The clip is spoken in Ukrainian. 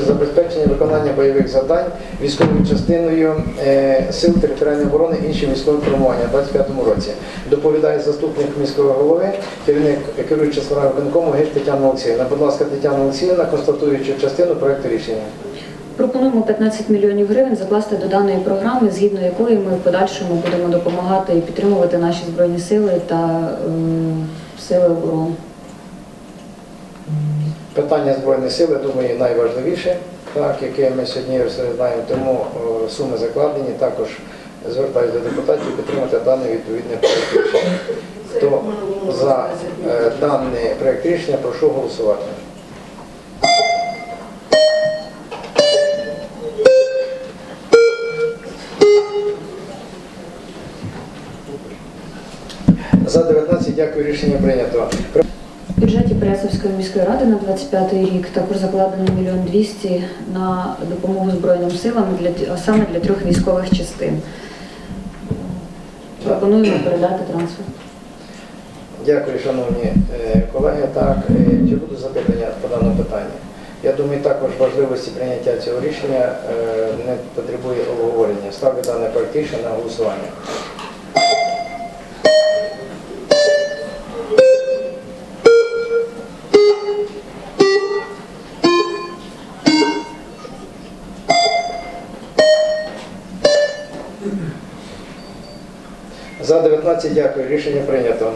Забезпечення виконання бойових завдань військовою частиною е, сил територіальної оборони іншим військовим формуванням у 2025 році. Доповідає заступник міського голови, керівник керуюча справи виконкому Геч Тетяна Олексіївна. Будь ласка, Тетяна Олексіївна, констатуючи частину проекту рішення. Пропонуємо 15 мільйонів гривень закласти до даної програми, згідно якої ми в подальшому будемо допомагати і підтримувати наші збройні сили та е, сили оборони. Питання Збройних сил, я думаю, найважливіше, так, яке ми сьогодні розглядаємо, тому суми закладені. Також звертаюся до депутатів підтримати даний відповідний проект рішення. Хто за е, даний проект рішення, прошу голосувати. За 19 дякую, рішення прийнято. В бюджеті Пересовської міської ради на 25 рік також закладено мільйон 200 на допомогу Збройним силам для саме для трьох військових частин. Пропонуємо передати трансфер. Дякую, шановні е, колеги. Так, е, чи будуть запитання по даному питанню? Я думаю, також важливості прийняття цього рішення е, не потребує обговорення. Ставлю дане проект рішення на голосування. За 19 дякую. Рішення прийнято.